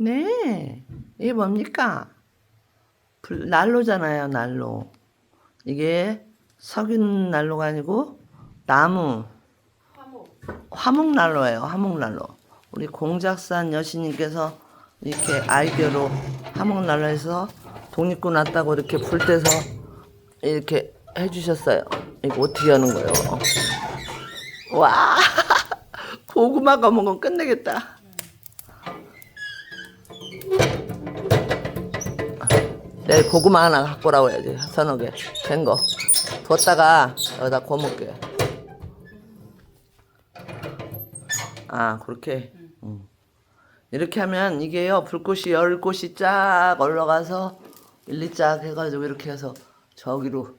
네. 이게 뭡니까? 불, 난로잖아요, 난로. 이게 석유 난로가 아니고 나무 화목 난로예요, 화목 난로. 우리 공작산 여신님께서 이렇게 아이디어로 화목 난로에서 독립군 왔다고 이렇게 불 떼서 이렇게 해주셨어요. 이거 어떻게 하는 거예요? 와, 고구마 가 먹으면 끝내겠다. 내일 고구마 하나 갖고 오라고 해야지 서너 개된 거. 뒀다가 여기다 구워 먹게. 아 그렇게. 음. 이렇게 하면 이게요 불꽃이 열 곳이 쫙 올라가서 일리 쫙 해가지고 이렇게 해서 저기로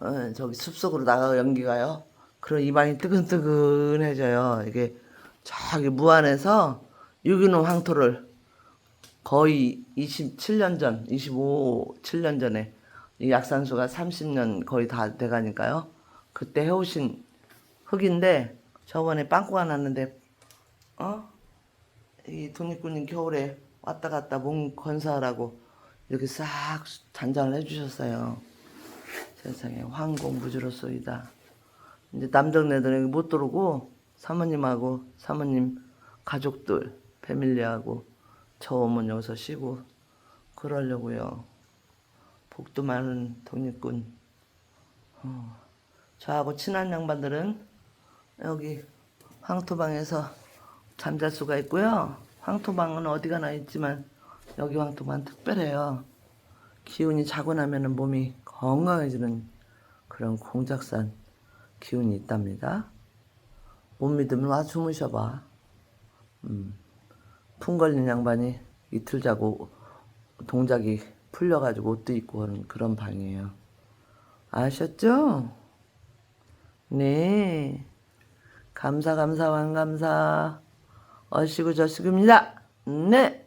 어, 저기 숲속으로 나가 연기가요. 그럼 입안이 뜨근뜨근해져요. 이게 저기 무안에서 유기농 황토를 거의 27년 전, 25, 7년 전에 이 약산수가 30년 거의 다 돼가니까요. 그때 해오신 흙인데 저번에 빵꾸가 났는데 어? 이 독립군인 겨울에 왔다 갔다 몸 건사하라고 이렇게 싹 단장을 해주셨어요. 세상에 황공무주로소이다. 이제 남정네들 여기 못 들어오고 사모님하고 사모님 가족들 패밀리하고 저 오면 여기서 쉬고 그러려고요. 복도 많은 독립군. 어, 저하고 친한 양반들은 여기 황토방에서 잠잘 수가 있고요. 황토방은 어디 가나 있지만 여기 황토방 특별해요. 기운이 자고 나면은 몸이 건강해지는 그런 공작산 기운이 있답니다. 못 믿으면 와 주무셔봐. 음. 풍 걸린 양반이 이틀 자고 동작이 풀려가지고 옷도 입고 하는 그런 방이에요. 아셨죠? 네. 감사, 감사, 왕감사. 어시고 저시고입니다. 네.